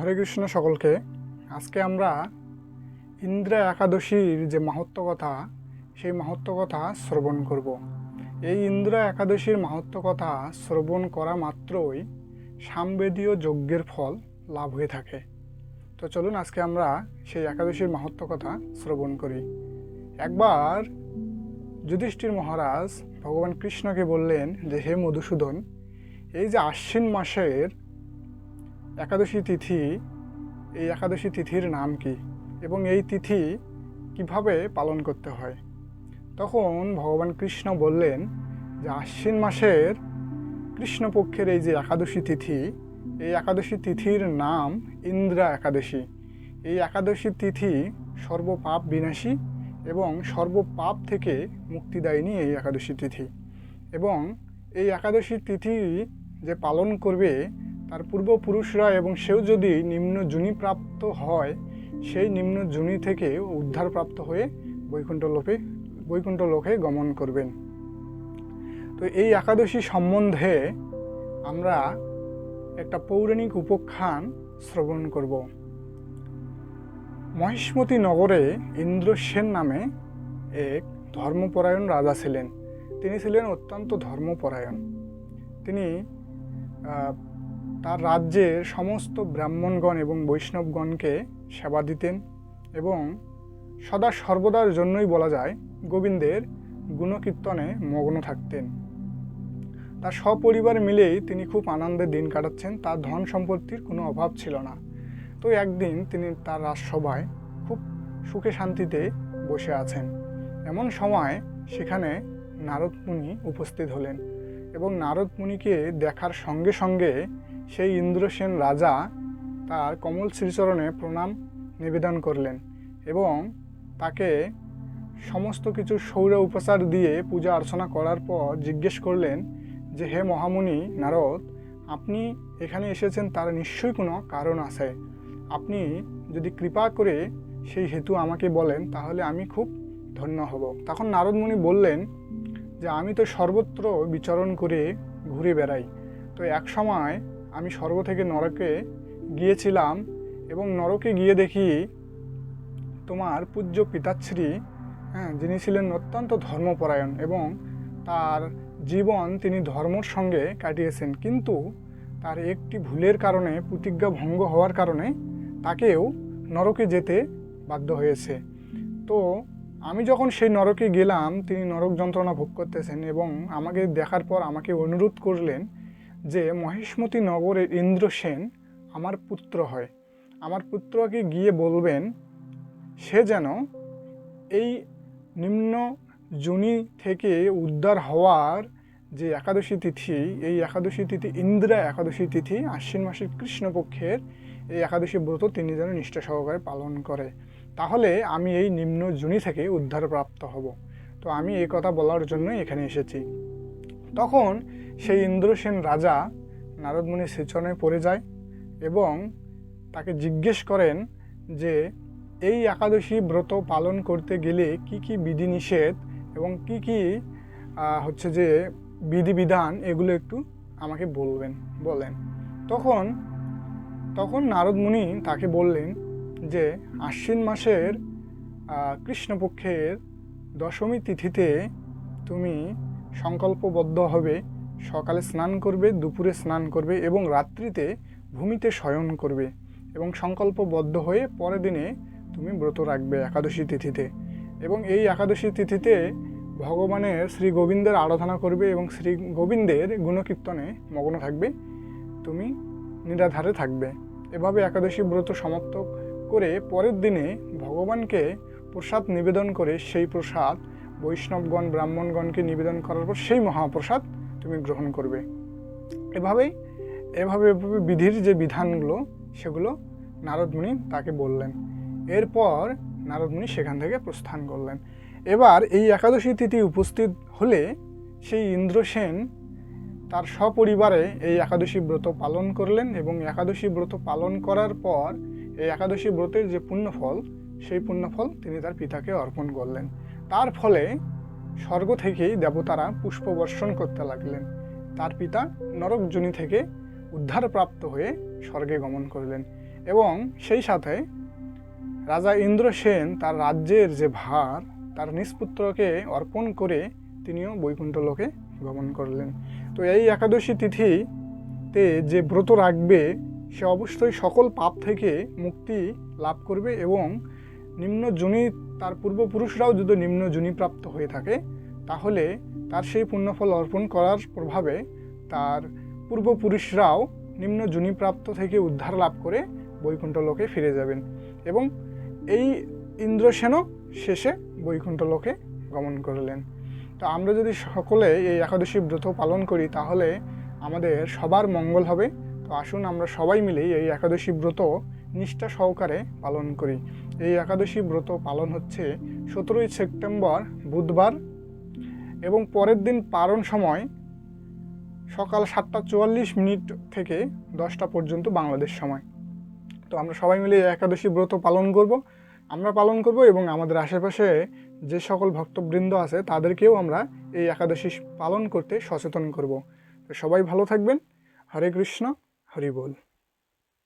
হরে কৃষ্ণ সকলকে। আজকে আমরা ইন্দ্রা একাদশীর যে মাহাত্ম কথা সেই মাহাত্ম কথা শ্রবণ করব। এই ইন্দ্রা একাদশীর মাহাত্ম কথা শ্রবণ করা মাত্রই সামবেদীয় যজ্ঞের ফল লাভ হয়ে থাকে। তো চলুন আজকে আমরা সেই একাদশীর মাহাত্ম কথা শ্রবণ করি। একবার যুধিষ্ঠির মহারাজ ভগবান কৃষ্ণকে বললেন যে, হে মধুসূদন, এই যে আশ্বিন মাসের একাদশী তিথি, এই একাদশী তিথির নাম কি? এবং এই তিথি কীভাবে পালন করতে হয়? তখন ভগবান কৃষ্ণ বললেন যে আশ্বিন মাসের কৃষ্ণপক্ষের এই যে একাদশী তিথি, এই একাদশী তিথির নাম ইন্দ্রা একাদশী। এই একাদশী তিথি সর্বপাপ বিনাশী এবং সর্বপাপ থেকে মুক্তিদায়িনী এই একাদশী তিথি। এবং এই একাদশী তিথি যে পালন করবে তার পূর্বপুরুষরা এবং সেও যদি নিম্ন জুনিপ্রাপ্ত হয়, সেই নিম্ন জুনি থেকে উদ্ধারপ্রাপ্ত হয়ে বৈকুণ্ঠ লোকে বৈকুণ্ঠ লোকে গমন করবেন। তো এই একাদশী সম্বন্ধে আমরা একটা পৌরাণিক উপাখ্যান শ্রবণ করব। মহিষ্মতি নগরে ইন্দ্রসেন নামে এক ধর্মপরায়ণ রাজা ছিলেন। তিনি ছিলেন অত্যন্ত ধর্মপরায়ণ। তিনি তার রাজ্যের সমস্ত ব্রাহ্মণগণ এবং বৈষ্ণবগণকে সেবা দিতেন এবং সদা সর্বদার জন্যই বলা যায় গোবিন্দের গুণকীর্তনে মগ্ন থাকতেন। তার সপরিবার মিলেই তিনি খুব আনন্দে দিন কাটাচ্ছেন, তার ধন সম্পত্তির কোনো অভাব ছিল না। তো একদিন তিনি তার রাজসভায় খুব সুখে শান্তিতে বসে আছেন। এমন সময় সেখানে নারদ মুনি উপস্থিত হলেন। এবং নারদ মুনিকে দেখার সঙ্গে সঙ্গে সেই ইন্দ্রসেন রাজা তার কমল শ্রীচরণে প্রণাম, নিবেদন করলেন এবং তাকে সমস্ত কিছু সৌর উপচার দিয়ে পূজা অর্চনা করার পর জিজ্ঞেস করলেন যে, হে মহামুনি নারদ, আপনি এখানে এসেছেন তার নিশ্চয়ই কোনো কারণ আছে। আপনি যদি কৃপা করে সেই হেতু আমাকে বলেন, তাহলে আমি খুব ধন্য হব। তখন নারদমুনি বললেন যে আমি তো সর্বত্র বিচরণ করে ঘুরে বেড়াই। তো এক সময় আমি স্বর্গ থেকে নরকে গিয়েছিলাম এবং নরকে গিয়ে দেখি তোমার পূজ্য পিতাশ্রী হ্যাঁ যিনি ছিলেন অত্যন্ত ধর্মপরায়ণ এবং তার জীবন তিনি ধর্মর সঙ্গে কাটিয়েছেন। কিন্তু তার একটি ভুলের কারণে, প্রতিজ্ঞা ভঙ্গ হওয়ার কারণে তাকেও নরকে যেতে বাধ্য হয়েছে। তো আমি যখন সেই নরকে গেলাম, তিনি নরক যন্ত্রণা ভোগ করতেছেন এবং আমাকে দেখার পর আমাকে অনুরোধ করলেন যে, মহেশমতি নগরের ইন্দ্রসেন আমার পুত্র হয়। আমার পুত্রকে গিয়ে বলবেন, সে যেন এই নিম্ন জুনি থেকে উদ্ধার হওয়ার যে একাদশী তিথি, এই একাদশী তিথি ইন্দ্রা একাদশী তিথি আশ্বিন মাসের কৃষ্ণপক্ষের এই একাদশী ব্রত তিনি যেন নিষ্ঠা সহকারে পালন করে। তাহলে আমি এই নিম্ন জুনি থেকে উদ্ধারপ্রাপ্ত হব। তো আমি এই কথা বলার জন্য এখানে এসেছি। তখন সেই ইন্দ্রসেন রাজা নারদমুনি শ্রীচরণে পড়ে যায় এবং তাকে জিজ্ঞেস করেন যে, এই একাদশী ব্রত পালন করতে গেলে কি কি বিধিনিষেধ এবং কি কি হচ্ছে যে বিধিবিধান এগুলো একটু আমাকে বলবেন? বলেন। তখন তখন নারদ মুনি তাকে বললেন যে আশ্বিন মাসের কৃষ্ণপক্ষের দশমী তিথিতে তুমি সংকল্পবদ্ধ হবে, সকালে স্নান করবে, দুপুরে স্নান করবে এবং রাত্রিতে ভূমিতে শয়ন করবে এবং সংকল্পবদ্ধ হয়ে পরের দিনে তুমি ব্রত রাখবে একাদশী তিথিতে এবং এই একাদশী তিথিতে ভগবানের শ্রী গোবিন্দের আরাধনা করবে এবং শ্রী গোবিন্দের গুণকীর্তনে মগ্ন থাকবে, তুমি নিরাধারে থাকবে। এভাবে একাদশী ব্রত সমাপ্ত করে পরের দিনে ভগবানকে প্রসাদ নিবেদন করে সেই প্রসাদ বৈষ্ণবগণ, ব্রাহ্মণগণকে নিবেদন করার পর সেই মহাপ্রসাদ তুমি গ্রহণ করবে। এভাবেই, এভাবে এভাবে বিধির যে বিধানগুলো, সেগুলো নারদমুনি তাকে বললেন। এরপর নারদমুনি সেখান থেকে প্রস্থান করলেন। এবার এই একাদশী তিথি উপস্থিত হলে সেই ইন্দ্রসেন তার সপরিবারে এই একাদশী ব্রত পালন করলেন এবং একাদশী ব্রত পালন করার পর এই একাদশী ব্রতের যে পুণ্যফল, সেই পুণ্যফল তিনি তার পিতাকে অর্পণ করলেন। তার ফলে স্বর্গ থেকেই দেবতারা পুষ্প বর্ষণ করতে লাগলেন। তার পিতা নরক জনি থেকে উদ্ধারপ্রাপ্ত হয়ে স্বর্গে গমন করলেন এবং সেই সাথে রাজা ইন্দ্রসেন তার রাজ্যের যে ভার, তার নিষ্পুত্রকে অর্পণ করে তিনিও বৈকুণ্ঠ লোকে গমন করলেন। তো এই একাদশী তিথিতে যে ব্রত রাখবে সে অবশ্যই সকল পাপ থেকে মুক্তি লাভ করবে এবং নিম্ন জুনি তার পূর্বপুরুষরাও যদি নিম্ন জুনিপ্রাপ্ত হয়ে থাকে, তাহলে তার সেই পুণ্যফল অর্পণ করার প্রভাবে তার পূর্বপুরুষরাও নিম্ন জুনিপ্রাপ্ত থেকে উদ্ধার লাভ করে বৈকুণ্ঠ লোকে ফিরে যাবেন এবং এই ইন্দ্রসেনও শেষে বৈকুণ্ঠ লোকে গমন করলেন। তো আমরা যদি সকলে এই একাদশী ব্রত পালন করি, তাহলে আমাদের সবার মঙ্গল হবে। তো আসুন আমরা সবাই মিলে এই একাদশী ব্রত নিষ্ঠা সহকারে পালন করি। এই একাদশী ব্রত পালন হচ্ছে সতেরোই সেপ্টেম্বর বুধবার এবং পরের দিন পালন সময় সকাল সাতটা চুয়াল্লিশ মিনিট থেকে দশটা পর্যন্ত বাংলাদেশ সময়। তো আমরা সবাই মিলে একাদশী ব্রত পালন করব। আমরা পালন করব এবং আমাদের আশেপাশে যে সকল ভক্তবৃন্দ আছে তাদেরকেও আমরা এই একাদশী পালন করতে সচেতন করব। তো সবাই ভালো থাকবেন। হরে কৃষ্ণ। হরি বল